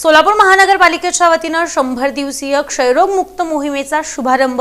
सोलापूर महानगरपालिकेच्या वतीनं शंभर दिवसीय क्षयरोग मुक्त मोहिमेचा शुभारंभ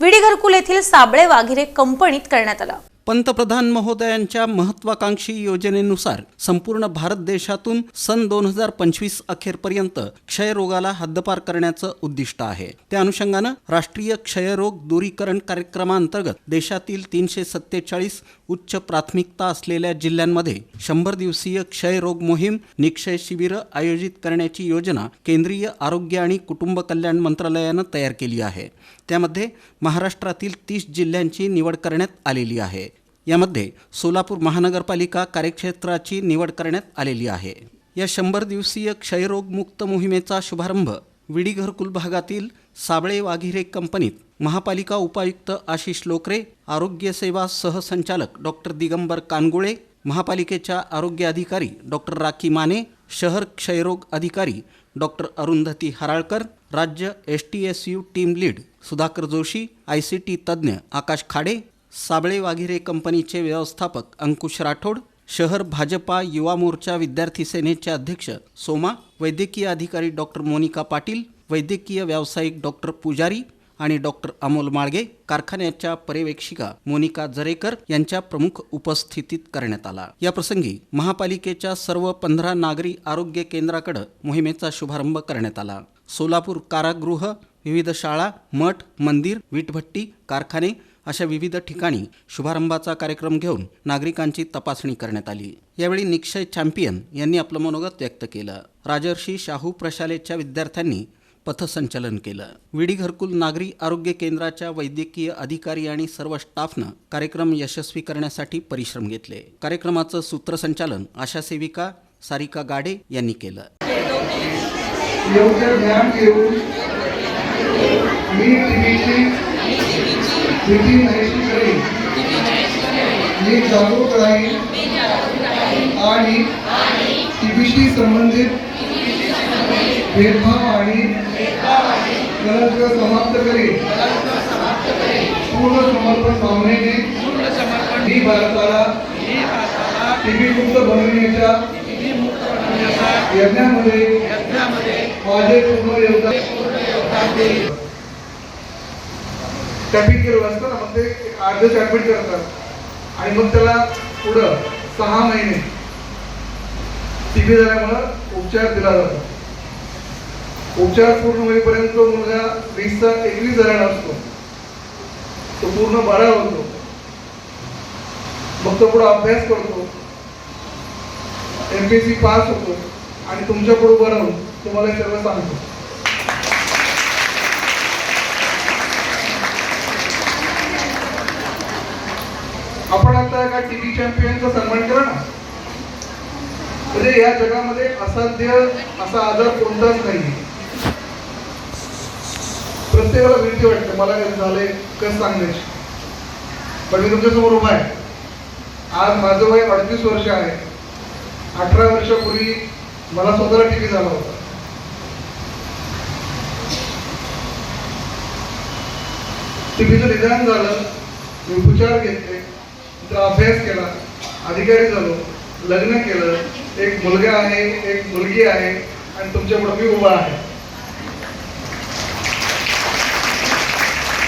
विडी घरकुल येथील साबळे वाघिरे कंपनीत करण्यात आला. पंतप्रधान महोदयांच्या महत्वाकांक्षी योजनेनुसार संपूर्ण भारत देशातून सन दोन हजार पंचवीस अखेरपर्यंत क्षयरोगाला हद्दपार करण्याचं उद्दिष्ट आहे. त्या अनुषंगानं राष्ट्रीय क्षयरोग दूरीकरण कार्यक्रमांतर्गत देशातील तीनशे सत्तेचाळीस उच्च प्राथमिकता असलेल्या जिल्ह्यांमध्ये शंभर दिवसीय क्षयरोग मोहीम निक्षय शिबिरं आयोजित करण्याची योजना केंद्रीय आरोग्य आणि कुटुंब कल्याण मंत्रालयानं तयार केली आहे. त्यामध्ये महाराष्ट्रातील तीस जिल्ह्यांची निवड करण्यात आलेली आहे. यामध्ये सोलापूर महानगरपालिका कार्यक्षेत्राची निवड करण्यात आलेली आहे. या शंभर दिवसीय क्षयरोगमुक्त मोहिमेचा शुभारंभ विडीघरकुल भागातील साबळे वाघिरे कंपनीत महापालिका उपायुक्त आशिष लोकरे आरोग्य सेवा सहसंचालक डॉक्टर दिगंबर कानगुळे महापालिकेच्या आरोग्य अधिकारी डॉक्टर राखी माने शहर क्षयरोग अधिकारी डॉक्टर अरुंधती हराळकर राज्य S T S U team lead Sudhakar Joshi I C T तज्ज्ञ आकाश खाडे साबळे वाघिरे कंपनीचे व्यवस्थापक अंकुश राठोड शहर भाजपा युवा मोर्चा विद्यार्थी सेनेचे अध्यक्ष सोमा वैद्यकीय अधिकारी डॉक्टर मोनिका पाटील वैद्यकीय व्यावसायिक डॉक्टर पुजारी आणि डॉक्टर अमोल माळगे कारखान्याच्या पर्यवेक्षिका मोनिका जरेकर यांच्या प्रमुख उपस्थितीत करण्यात आला. या प्रसंगी महापालिकेच्या सर्व पंधरा नागरी आरोग्य केंद्राकडे मोहिमेचा शुभारंभ करण्यात आला. सोलापूर कारागृह विविध शाळा मठ मंदिर विटभट्टी कारखाने अशा विविध ठिकाणी शुभारंभाचा कार्यक्रम घेऊन नागरिकांची तपासणी करण्यात आली. यावेळी निक्षय चॅम्पियन यांनी आपलं मनोगत व्यक्त केलं. राजर्षी शाहू प्रशालेच्या विद्यार्थ्यांनी पथसंचलन केलं. विडी घरकुल नागरी आरोग्य केंद्राच्या वैद्यकीय अधिकारी आणि सर्व स्टाफनं कार्यक्रम यशस्वी करण्यासाठी परिश्रम घेतले. कार्यक्रमाचं सूत्रसंचालन आशा सेविका सारिका गाडे यांनी केलं. योग्य किती घेऊन करेल मी जागरूक राहील आणि टीव्हीशी संबंधित भेदभाव आणि कलंक समाप्त करेल पूर्ण समर्पण भावनेने ही भारताला टीबी मुक्त बनविण्याच्या यज्ञामध्ये माझे पूर्ण योगदान देईल टॅपिंग केलं असतं ना मग ते आठ दिवस ऍडमिट करतात. आणि मग त्याला पुढं सहा महिने टीबी झाल्यामुळं उपचार दिला जातो. उपचार पूर्ण होईपर्यंत तो मुलगा वीसचा एकवीस झालेला असतो. तो पूर्ण बरा होतो. मग तो पुढे अभ्यास करतो. एम पी सी पास होतो. आणि तुमच्यापुढे उभं होऊन तुम्हाला सर्व सांगतो. आपण आता एका टीव्ही चॅम्पियनचा सन्मान केला ना म्हणजे या जगामध्ये असाध्य असा आजार कोणताच नाही प्रत्येकाला भीती वाटते मला कसं झालंय कसं सांगण्याची पण मी तुमच्यासमोर उभा आहे. आज माझं वय अडतीस वर्ष आहे. अठरा वर्षापूर्वी मला स्वतःला टीव्ही झाला होता. टीव्हीचं निदान झालं मी उपचार घेतले. नंतर अभ्यास केला अधिकारी झालो लग्न केलं एक मुलगा आहे एक मुलगी आहे आणि तुमच्यापुढे मी उभा आहे.